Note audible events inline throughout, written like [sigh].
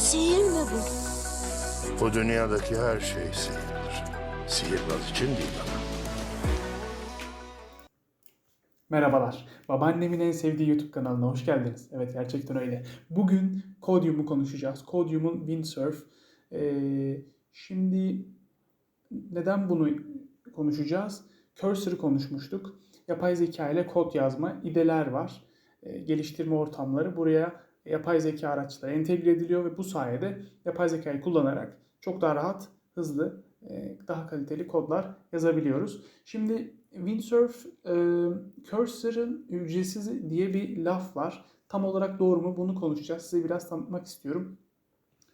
Sihir mi bu? Bu dünyadaki her şey sihirdir. Sihirbaz için değil ama. Merhabalar. Babaannemin en sevdiği YouTube kanalına hoş geldiniz. Evet gerçekten öyle. Bugün Codium'u konuşacağız. Codium'un Windsurf. Ee, şimdi neden bunu konuşacağız? Cursor'ı konuşmuştuk. Yapay zeka ile kod yazma ideler var. Ee, geliştirme ortamları buraya yapay zeka araçları entegre ediliyor ve bu sayede yapay zekayı kullanarak çok daha rahat, hızlı, e, daha kaliteli kodlar yazabiliyoruz. Şimdi Windsurf e, Cursor'ın ücretsiz diye bir laf var. Tam olarak doğru mu bunu konuşacağız. Size biraz tanıtmak istiyorum.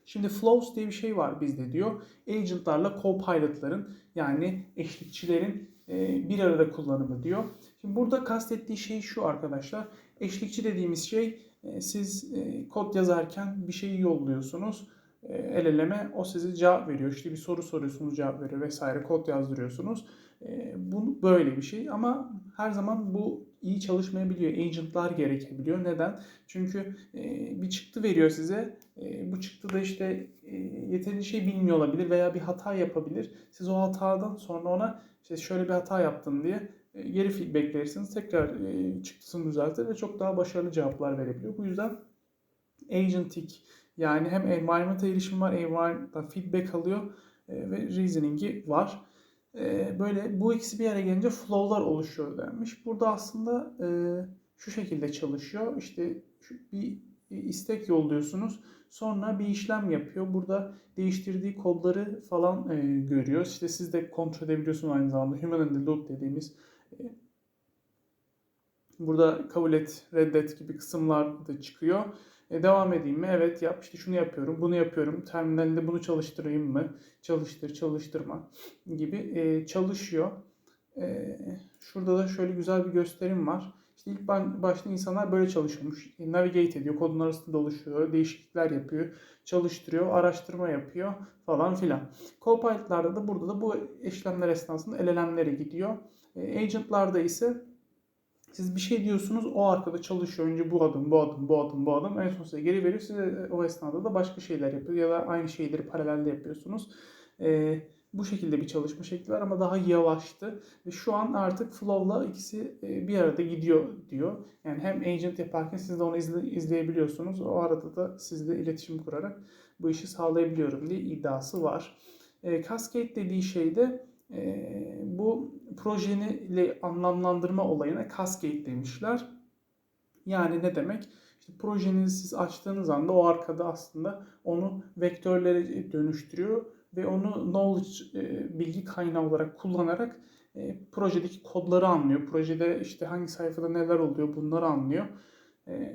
Şimdi Flows diye bir şey var bizde diyor. Agentlarla co-pilotların yani eşlikçilerin e, bir arada kullanımı diyor. Şimdi burada kastettiği şey şu arkadaşlar. Eşlikçi dediğimiz şey siz e, kod yazarken bir şeyi yolluyorsunuz. E, el eleme o size cevap veriyor. İşte bir soru soruyorsunuz cevap veriyor vesaire kod yazdırıyorsunuz. E, bu böyle bir şey ama her zaman bu iyi çalışmayabiliyor. Agentlar gerekebiliyor. Neden? Çünkü e, bir çıktı veriyor size. E, bu çıktıda işte e, yeterince şey bilmiyor olabilir veya bir hata yapabilir. Siz o hatadan sonra ona işte şöyle bir hata yaptın diye e, geri feedback verirsiniz. Tekrar e, çıktısını düzeltir ve çok daha başarılı cevaplar verebiliyor. Bu yüzden agentic yani hem environment'a erişim var, environment'ta feedback alıyor e, ve reasoning'i var. E, böyle bu ikisi bir araya gelince flow'lar oluşuyor denmiş. Burada aslında e, şu şekilde çalışıyor. İşte bir istek yolluyorsunuz. Sonra bir işlem yapıyor. Burada değiştirdiği kodları falan e, görüyor. İşte siz de kontrol edebiliyorsunuz aynı zamanda. Human in the loop dediğimiz e, burada kabul et, reddet gibi kısımlar da çıkıyor. E, devam edeyim mi? Evet yap. İşte şunu yapıyorum, bunu yapıyorum. Terminalde bunu çalıştırayım mı? Çalıştır, çalıştırma gibi e, çalışıyor. E, şurada da şöyle güzel bir gösterim var. İşte ilk başta insanlar böyle çalışıyormuş. E, navigate ediyor, kodun arasında dolaşıyor, değişiklikler yapıyor, çalıştırıyor, araştırma yapıyor falan filan. Copilot'larda da burada da bu işlemler esnasında LLM'lere gidiyor. E, agent'larda ise siz bir şey diyorsunuz o arkada çalışıyor. Önce bu adım, bu adım, bu adım, bu adım. En son size geri veriyor. Siz de o esnada da başka şeyler yapıyor. Ya da aynı şeyleri paralelde yapıyorsunuz. Ee, bu şekilde bir çalışma şekli var ama daha yavaştı. Ve şu an artık Flow'la ikisi e, bir arada gidiyor diyor. Yani hem agent yaparken siz de onu izle, izleyebiliyorsunuz. O arada da sizle iletişim kurarak bu işi sağlayabiliyorum diye iddiası var. E, Cascade dediği şey de e, bu projeni anlamlandırma olayına cascade demişler. Yani ne demek? İşte projenizi siz açtığınız anda o arkada aslında onu vektörlere dönüştürüyor ve onu knowledge e, bilgi kaynağı olarak kullanarak e, projedeki kodları anlıyor. Projede işte hangi sayfada neler oluyor bunları anlıyor. E,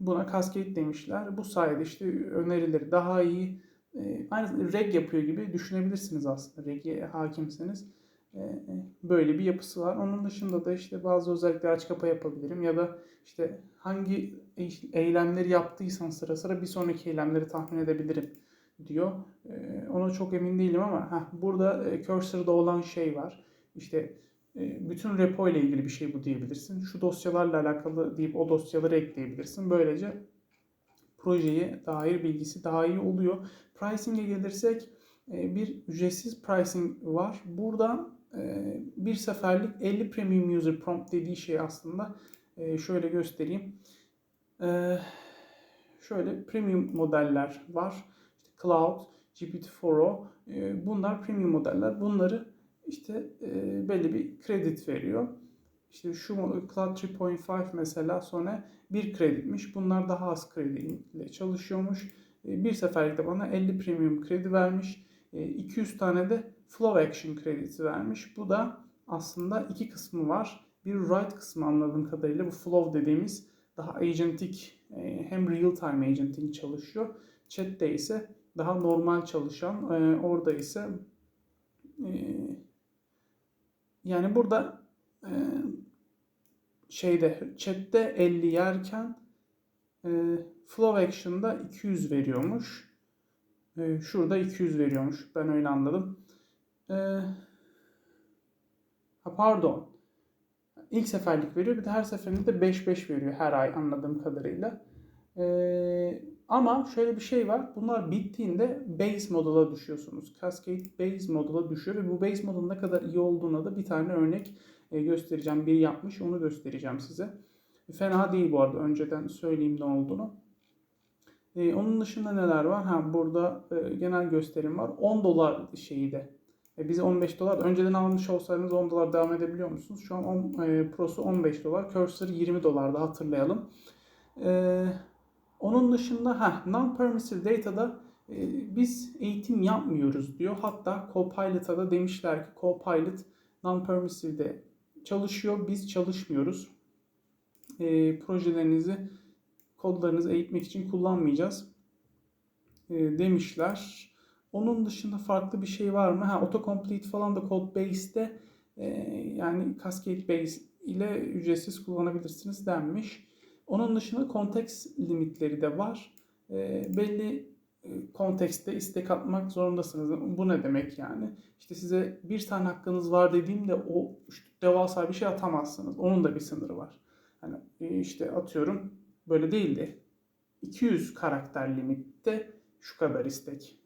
buna cascade demişler. Bu sayede işte önerileri daha iyi e, aynı reg yapıyor gibi düşünebilirsiniz aslında. Reg'e hakimseniz e, böyle bir yapısı var. Onun dışında da işte bazı özellikler aç kapa yapabilirim ya da işte hangi eylemleri yaptıysan sıra sıra bir sonraki eylemleri tahmin edebilirim diyor. E, ona çok emin değilim ama heh, burada cursor'da olan şey var. İşte bütün repo ile ilgili bir şey bu diyebilirsin. Şu dosyalarla alakalı deyip o dosyaları ekleyebilirsin. Böylece projeye dair bilgisi daha iyi oluyor. Pricing'e gelirsek bir ücretsiz pricing var. Burada bir seferlik 50 premium user prompt dediği şey aslında şöyle göstereyim. Şöyle premium modeller var. İşte Cloud, GPT-4o bunlar premium modeller. Bunları işte belli bir kredi veriyor. İşte şu Cloud 3.5 mesela sonra bir kreditmiş. Bunlar daha az krediyle çalışıyormuş. Bir seferlikte bana 50 premium kredi vermiş. 200 tane de flow action kredisi vermiş. Bu da aslında iki kısmı var. Bir write kısmı anladığım kadarıyla bu flow dediğimiz daha agentik hem real time agenting çalışıyor. Chat'te ise daha normal çalışan orada ise yani burada şeyde chat'te 50 yerken flow action'da 200 veriyormuş. şurada 200 veriyormuş. Ben öyle anladım. ha pardon. İlk seferlik veriyor. Bir de her seferinde de 5-5 veriyor her ay anladığım kadarıyla. Ama şöyle bir şey var. Bunlar bittiğinde base modula düşüyorsunuz. Cascade base modula düşüyor ve bu base modun ne kadar iyi olduğuna da bir tane örnek e, göstereceğim. Biri yapmış onu göstereceğim size. Fena değil bu arada. Önceden söyleyeyim ne olduğunu. E, onun dışında neler var? Ha burada e, genel gösterim var. 10 dolar şeyi de. E, bize 15 dolar. Önceden almış olsaydınız 10 dolar devam edebiliyor musunuz? Şu an 10, e, Pro'su 15 dolar. Cursor 20 dolarda hatırlayalım. E, onun dışında ha non-permissive data'da e, biz eğitim yapmıyoruz diyor. Hatta Copilot'a da demişler ki Copilot non-permissive'de çalışıyor. Biz çalışmıyoruz. E, projelerinizi kodlarınızı eğitmek için kullanmayacağız e, demişler. Onun dışında farklı bir şey var mı? Ha, autocomplete falan da Codebase'de e, yani Cascade Base ile ücretsiz kullanabilirsiniz denmiş. Onun dışında konteks limitleri de var. E, belli kontekste istek atmak zorundasınız. Bu ne demek yani? İşte size bir tane hakkınız var dediğimde o işte devasa bir şey atamazsınız. Onun da bir sınırı var. Hani e, işte atıyorum böyle değil de 200 karakter limitte şu kadar istek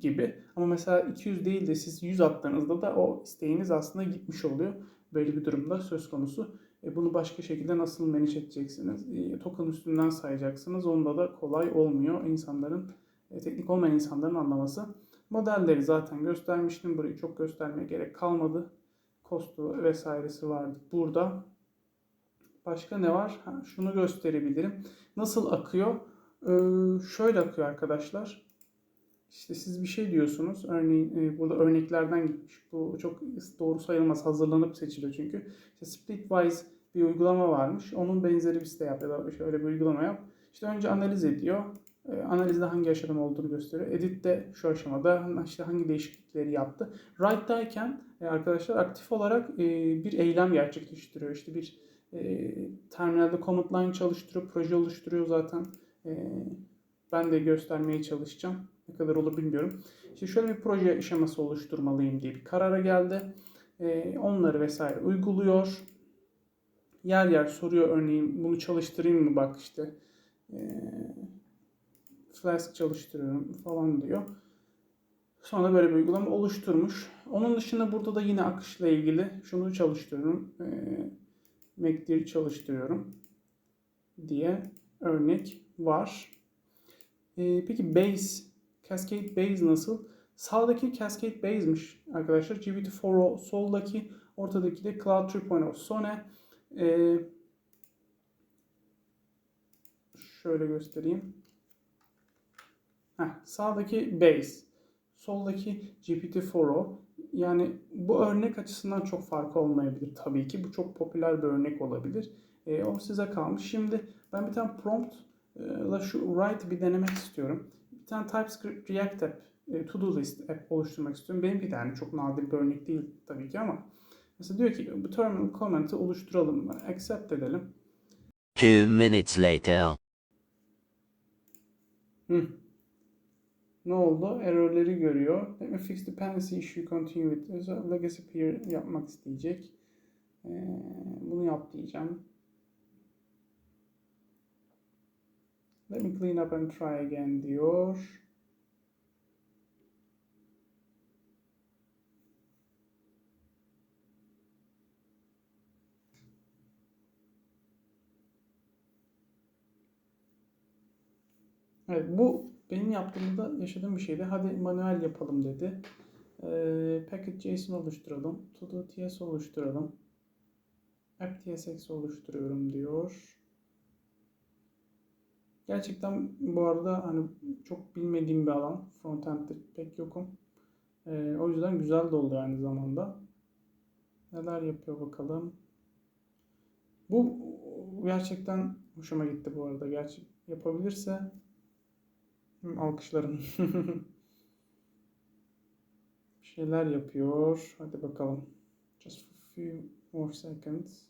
gibi. Ama mesela 200 değil de siz 100 attığınızda da o isteğiniz aslında gitmiş oluyor. Böyle bir durumda söz konusu. E bunu başka şekilde nasıl manage edeceksiniz? E, token üstünden sayacaksınız. Onda da kolay olmuyor insanların, teknik olmayan insanların anlaması. Modelleri zaten göstermiştim. Burayı çok göstermeye gerek kalmadı. Kostu vesairesi vardı burada. Başka ne var? Ha, şunu gösterebilirim. Nasıl akıyor? Ee, şöyle akıyor arkadaşlar. İşte siz bir şey diyorsunuz. Örneğin e, burada örneklerden gitmiş. Bu çok doğru sayılmaz. Hazırlanıp seçiliyor çünkü. İşte Splitwise bir uygulama varmış. Onun benzeri bir site yap ya da şöyle bir uygulama yap. İşte önce analiz ediyor. E, analizde hangi aşamada olduğunu gösteriyor. Edit'te şu aşamada işte hangi değişiklikleri yaptı. Write'dayken e, arkadaşlar aktif olarak e, bir eylem gerçekleştiriyor. İşte bir e, terminalde command line çalıştırıyor, proje oluşturuyor zaten. Ben de göstermeye çalışacağım. Ne kadar olur bilmiyorum. İşte şöyle bir proje şeması oluşturmalıyım diye bir karara geldi. Onları vesaire uyguluyor. Yer yer soruyor örneğin bunu çalıştırayım mı bak işte. E, Flask çalıştırıyorum falan diyor. Sonra böyle bir uygulama oluşturmuş. Onun dışında burada da yine akışla ilgili şunu çalıştırıyorum. E, MACD çalıştırıyorum diye örnek var. Ee, peki Base, Cascade Base nasıl? Sağdaki Cascade Base'miş arkadaşlar. GPT-4o soldaki, ortadaki de Cloud 3.0 Sone. Ee, şöyle göstereyim. Heh, sağdaki Base, soldaki GPT-4o. Yani bu örnek açısından çok farkı olmayabilir tabii ki. Bu çok popüler bir örnek olabilir. E, o size kalmış. Şimdi ben bir tane prompt ile şu write bir denemek istiyorum. Bir tane TypeScript React app, e, to-do list app oluşturmak istiyorum. Benim bir tane çok nadir bir örnek değil tabii ki ama mesela diyor ki bu terminal comment'ı oluşturalım. Accept edelim. Two minutes later. Hı. Ne oldu? Error'leri görüyor. Let me fix dependency issue continue with so legacy peer yapmak isteyecek. Ee, bunu yap diyeceğim. Let me clean up and try again diyor. Evet bu benim yaptığımda yaşadığım bir şeydi. Hadi manuel yapalım dedi. Ee, Package.json oluşturalım. To.ts oluşturalım. App.tsx oluşturuyorum diyor. Gerçekten bu arada hani çok bilmediğim bir alan. Frontend'de pek yokum. Ee, o yüzden güzel de oluyor aynı zamanda. Neler yapıyor bakalım. Bu gerçekten hoşuma gitti bu arada. Gerçek yapabilirse Alkışlarım. [laughs] Bir şeyler yapıyor. Hadi bakalım. Just for a few more seconds.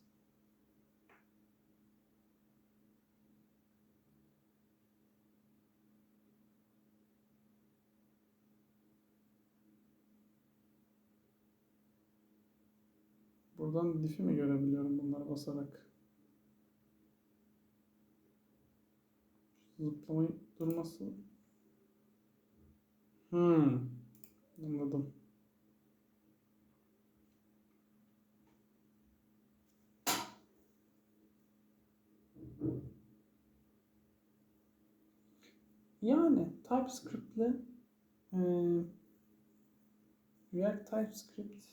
Buradan diff'i mi görebiliyorum bunlara basarak? Zıplamayı durması. Hmm. Anladım. Yani TypeScript'le eee React TypeScript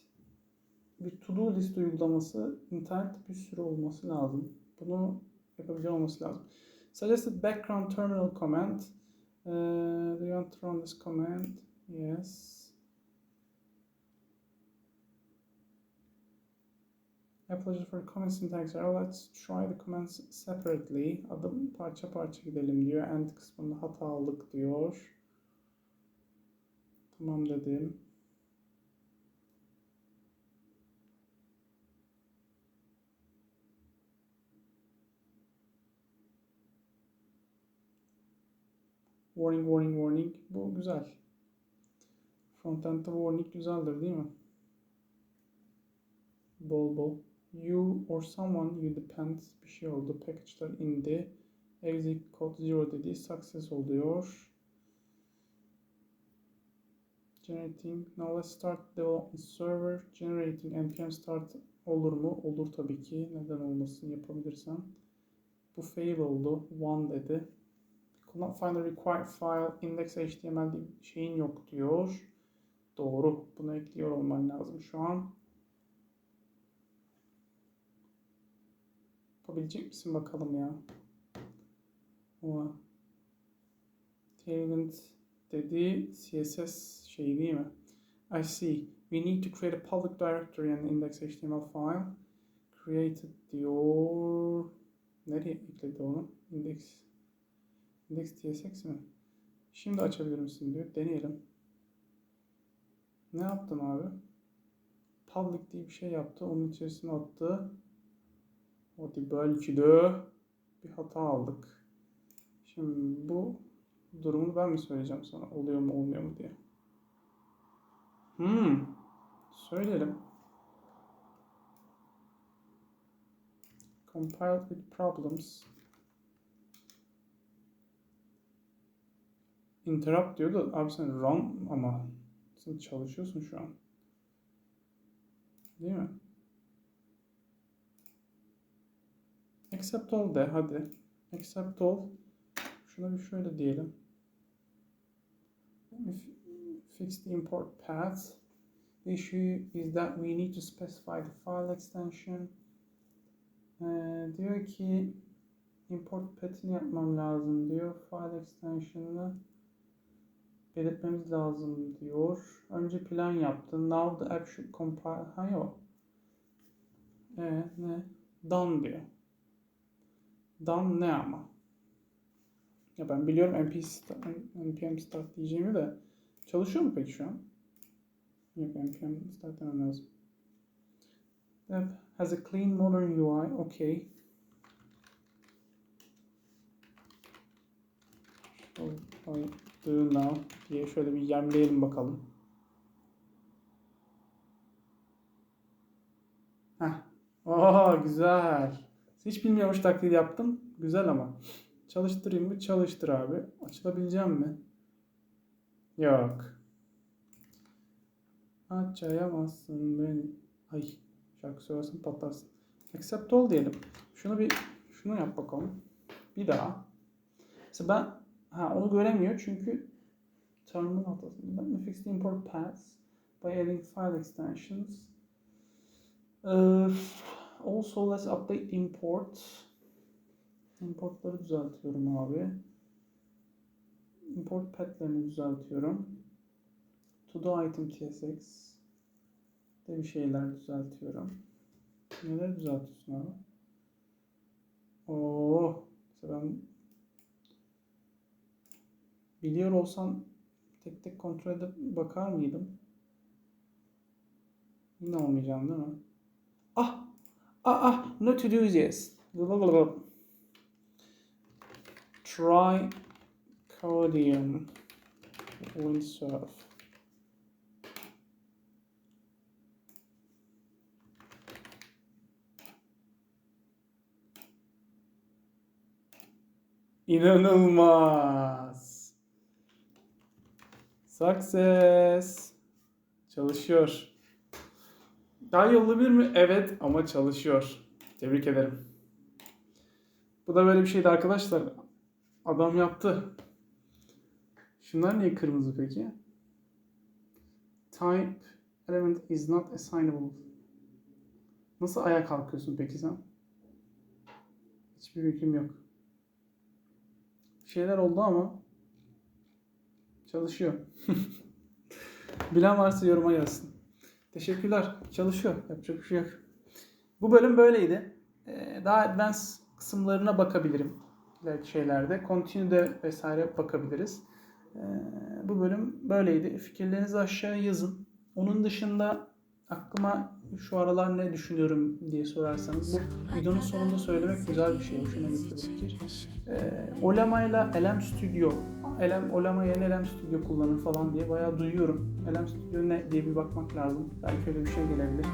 bir to-do list uygulaması internette bir sürü olması lazım. Bunu yapabiliyor olması lazım. Suggested background terminal command. Uh, do you want to run this command? Yes. Apologies for common syntax error. Let's try the commands separately. Adım parça parça gidelim diyor. End kısmında hata aldık diyor. Tamam dedim. Warning, warning, warning. Bu güzel. Frontend'de warning güzeldir değil mi? Bol bol. You or someone you depend bir şey oldu. Package'lar indi. Exit code 0 dediği success oluyor. Generating. Now let's start development server. Generating npm start olur mu? Olur tabii ki. Neden olmasın yapabilirsen. Bu fail oldu. One dedi. Could not find the required file index.html diye bir şeyin yok diyor. Doğru. Bunu ekliyor olman lazım şu an. Yapabilecek misin bakalım ya? O Tailwind dediği CSS şeyi değil mi? I see. We need to create a public directory and index.html file. Created diyor. Nereye ekledi onu? Index. Index TSX mi? Şimdi açabilir misin diyor. Deneyelim. Ne yaptın abi? Public diye bir şey yaptı. Onun içerisine attı. Hadi belki de bir hata aldık. Şimdi bu durumu ben mi söyleyeceğim sana? Oluyor mu olmuyor mu diye. Hmm. Söyleyelim. Compiled with problems. Interrupt diyor da abi sen run ama sen çalışıyorsun şu an. Değil mi? Accept all de hadi. Accept all. Şuna bir şöyle diyelim. Fix the import path. The issue is that we need to specify the file extension. Ee, diyor ki import path'ini yapmam lazım diyor. File extension'ını belirtmemiz lazım diyor. Önce plan yaptın. Now the app should compile. Ha yok. E ne? Done diyor. Done ne ama? Ya ben biliyorum np start, npm start diyeceğimi de çalışıyor mu peki şu an? Yok npm start demem lazım. App has a clean modern UI. Okay. So, I do now diye şöyle bir yemleyelim bakalım. Heh. Oo güzel. Hiç bilmiyormuş taklidi yaptım. Güzel ama. Çalıştırayım mı? Çalıştır abi. Açılabileceğim mi? Yok. Açayamazsın beni. Ay şarkı söylersin patlarsın. Accept all diyelim. Şunu bir şunu yap bakalım. Bir daha. Mesela ben ha onu göremiyor çünkü terminal hatasında. Let me fix the import paths by adding file extensions. Uh, also let's update import. Importları düzeltiyorum abi. Import path'lerini düzeltiyorum. To do item tsx de bir şeyler düzeltiyorum. Neler düzeltiyorsun abi? Oo, mesela ben biliyor olsam tek tek kontrol edip bakar mıydım? Yine olmayacağım değil mi? Ah! Ah ah! No to do yes. Try Codium Windsurf. İnanılmaz. Success. Çalışıyor. Daha iyi olabilir mi? Evet ama çalışıyor. Tebrik ederim. Bu da böyle bir şeydi arkadaşlar. Adam yaptı. Şunlar niye kırmızı peki? Type element is not assignable. Nasıl ayağa kalkıyorsun peki sen? Hiçbir fikrim yok. Bir şeyler oldu ama çalışıyor. [laughs] Bilen varsa yoruma yazsın. Teşekkürler. Çalışıyor. Yapacak bir şey yok. Bu bölüm böyleydi. Ee, Daha advanced kısımlarına bakabilirim. Şeylerde. Continue'de vesaire bakabiliriz. Ee, Bu bölüm böyleydi. Fikirlerinizi aşağıya yazın. Onun dışında aklıma şu aralar ne düşünüyorum diye sorarsanız bu videonun sonunda söylemek güzel bir şey. Hoşuma gitti bu fikir. Ee, Olema ile LM Studio LM, Olema yeni LM Studio kullanır falan diye bayağı duyuyorum. LM Studio ne diye bir bakmak lazım. Belki öyle bir şey gelebilir.